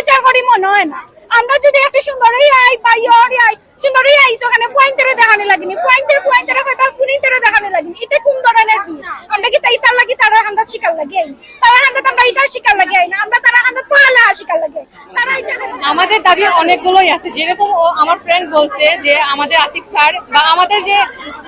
Teacher করি মনে হয় না। আমরা যদি একটা সুন্দরই আই বা ইয়ার আই সুন্দরই আইস ওখানে পয়েন্টেরে দেখানো লাগেনি। পয়েন্টের পয়েন্টেরে কয়টা ফুনিটেরে দেখানো লাগেনি। এটা কোন ধরনের আমরা কি তাই তার লাগি, তারা হান্দা শিকার লাগি তারা হান্দা আমরা এটা শিকার লাগি আই না আমরা তারা হান্দা পালা শিকার লাগি আই। তারা এটা আমাদের দাবি অনেকগুলোই আছে। যেরকম আমার ফ্রেন্ড বলছে যে, আমাদের আতিক স্যার বা আমাদের যে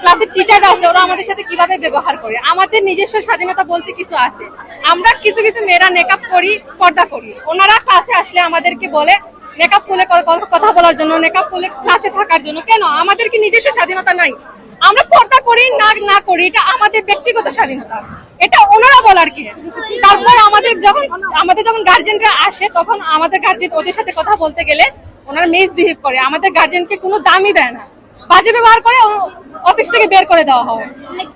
ক্লাসের টিচাররা আছে, ওরা আমাদের সাথে কীভাবে ব্যবহার করে? আমাদের নিজস্ব স্বাধীনতা বলতে কিছু আছে। আমরা কিছু কিছু মেয়েরা মেকআপ করি, পর্দা করি। ওনারা ক্লাসে আসলে আমাদেরকে বলে মেকআপ খুলে কথা বলার জন্য মেকআপ খুলে ক্লাসে থাকার জন্য। কেন? আমাদের কি নিজস্ব স্বাধীনতা নাই? আমরা পর্দা করি, না না করি, এটা আমাদের ব্যক্তিগত স্বাধীনতা। এটা ওনারা বলার কি? তারপর আমাদের যখন আমাদের যখন গার্জেনরা আসে, তখন আমাদের গার্জেন ওদের সাথে কথা বলতে গেলে ওনারা মিসবিহেভ করে। আমাদের গার্জেনকে কোনো দামই দেয় না। বাজে ব্যবহার করে অফিস থেকে বের করে দেওয়া হয়।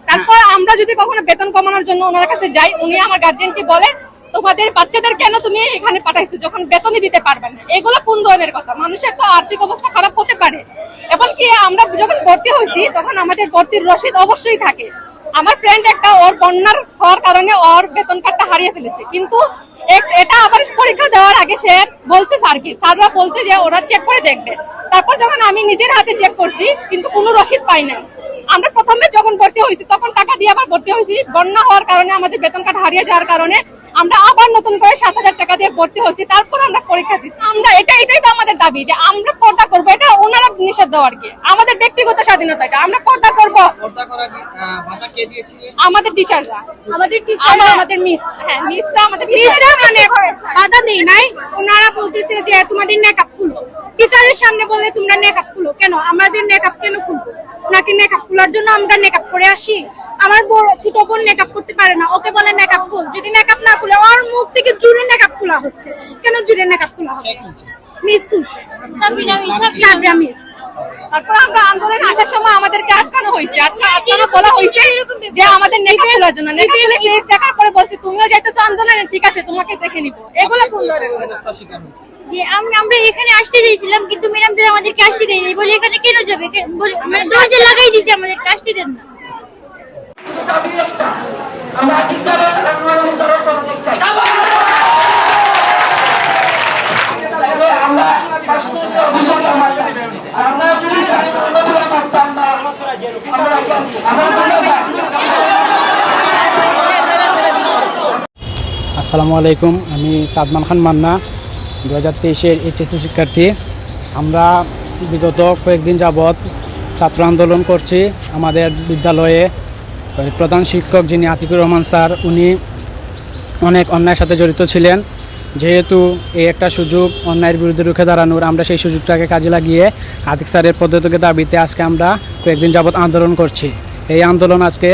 তারপর আমরা যদি কখনো বেতন কমানোর জন্য ওনার কাছে যাই, উনি আমার গার্জেনকে বলে তোমাদের বাচ্চাদের কেন তুমি এখানে পাঠাইছো যখন বেতনই দিতে পারবে না? এগুলো কোন ধরনের কথা? মানুষের তো আর্থিক অবস্থা খারাপ হতে পারে। এবং কি আমরা যখন ভর্তি হয়েছি, তখন আমাদের ভর্তির রসিদ অবশ্যই থাকে। আমার ফ্রেন্ড একটা, ওর বন্যার হওয়ার কারণে ওর বেতন কার্ডটা হারিয়ে ফেলেছে। কিন্তু এটা আবার পরীক্ষা দেওয়ার আগে সে বলছে স্যারকে। স্যাররা বলছে যে ওরা চেক করে দেখবে। তারপর যখন আমি নিজের হাতে চেক করছি, কিন্তু কোনো রসিদ পাই না আমরা প্রথমে যখন ভর্তি হয়েছি, তখন টাকা দিয়ে আবার ভর্তি হয়েছি। বন্যা হওয়ার কারণে আমাদের বেতন কার্ড হারিয়ে যাওয়ার কারণে আমরা আবার নতুন করে সাত হাজার টাকা দিয়ে ভর্তি হয়েছি তারপর আমরা পরীক্ষা দিচ্ছি। আমরা এটা এটাই তো আমাদের দাবি যে আমরা পর্দা করব এটা ওনারা নিষেধ দেওয়ার কি। আমাদের ব্যক্তিগত স্বাধীনতা এটা আমরা পর্দা করব। আমাদের টিচাররা আমাদের টিচার আমাদের মিস হ্যাঁ মিসরা আমাদের মিসরা মানে বাধা দেই নাই। ওনারা বলতেছে যে তোমাদের নেকআপ খুলো। টিচারের সামনে বলে তোমরা নেকআপ খুলো কেন? আমাদের নেকআপ কেন খুলবো? নাকি নেকআপ খোলার জন্য আমরা নেকআপ করে আসি? আমার বড় ছোট বোন মেকআপ করতে পারে না ওকে বলে মেকআপ খুল। যদি ওর মুখ থেকে জুড়ে নেকআপ খোলা হচ্ছে। কেন জুড়ে নেকআপ খোলা হচ্ছে? মিস খুলছে সাবরা মিস তারপর আমরা আন্দোলনে আসার সময় আমাদেরকে আটকানো হয়েছে। আটকানো বলা হয়েছে যে আমাদের খোলার জন্য। দেখার পরে বলছে তুমিও যাইতেছো আন্দোলনে? ঠিক আছে তোমাকে দেখে নিবো। এগুলো যে আমরা আমরা এখানে আসতে চাইছিলাম কিন্তু ম্যাডামদের আমাদেরকে আসতে দেয়নি বলে এখানে কেন যাবে? মানে দরজা লাগাই দিয়েছে আমাদেরকে আসতে দেন না। আমরা ঠিক স্যারের অনুমোদন স্যারের কথা দেখতে চাই তাহলে আমরা বাস্তুতে অফিসে আমার আর আমরা যদি স্যারের অনুমোদন করতাম না আমরা কি আছি আমার মনে হয় আসসালামু আলাইকুম, আমি সাদমান খান মান্না দু হাজার তেইশের এইচএসসি শিক্ষার্থী। আমরা বিগত কয়েকদিন যাবৎ ছাত্র আন্দোলন করছি আমাদের বিদ্যালয়ে। প্রধান শিক্ষক যিনি আতিকুর রহমান স্যার, উনি অনেক অন্যায়ের সাথে জড়িত ছিলেন। যেহেতু এই একটা সুযোগ অন্যায়ের বিরুদ্ধে রুখে দাঁড়ানোর, আমরা সেই সুযোগটাকে কাজে লাগিয়ে আতিক স্যারের পদ্ধতিকে দাবিতে আজকে আমরা কয়েকদিন যাবৎ আন্দোলন করছি। এই আন্দোলন আজকে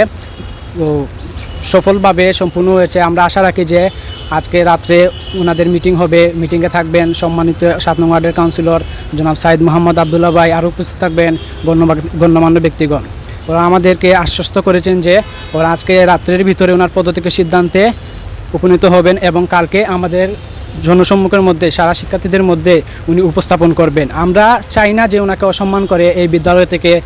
সফলভাবে সম্পূর্ণ হয়েছে। আমরা আশা রাখি যে আজকে রাত্রে ওনাদের মিটিং হবে। মিটিংয়ে থাকবেন সম্মানিত সাত নং ওয়ার্ডের কাউন্সিলর জনাব সাইদ মোহাম্মদ আবদুল্লাহ ভাই। আরও উপস্থিত থাকবেন গণ্যমা- গণ্যমান্য ব্যক্তিগণ। ওরা আমাদেরকে আশ্বস্ত করেছেন যে ওরা আজকে রাত্রের ভিতরে ওনার পদ্ধতিকে সিদ্ধান্তে উপনীত হবেন এবং কালকে আমাদের জনসম্মুখের মধ্যে, সারা শিক্ষার্থীদের মধ্যে উনি উপস্থাপন করবেন। আমরা চাই না যে ওনাকে অসম্মান করে এই বিদ্যালয় থেকে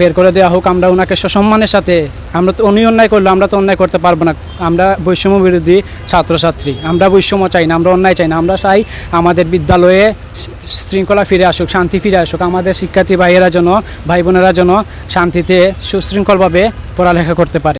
বের করে দেওয়া হোক, আমরা ওনাকে সসম্মানের সাথে, আমরা তো উনি অন্যায় করলে, আমরা তো অন্যায় করতে পারব না। আমরা বৈষম্য বিরোধী ছাত্রছাত্রী, আমরা বৈষম্য চাই না, আমরা অন্যায় চাই না, আমরা চাই আমাদের বিদ্যালয়ে শৃঙ্খলা ফিরে আসুক, শান্তি ফিরে আসুক, আমাদের শিক্ষার্থী ভাইয়েরা যেন, ভাই বোনেরা যেন শান্তিতে সুশৃঙ্খলভাবে পড়ালেখা করতে পারে।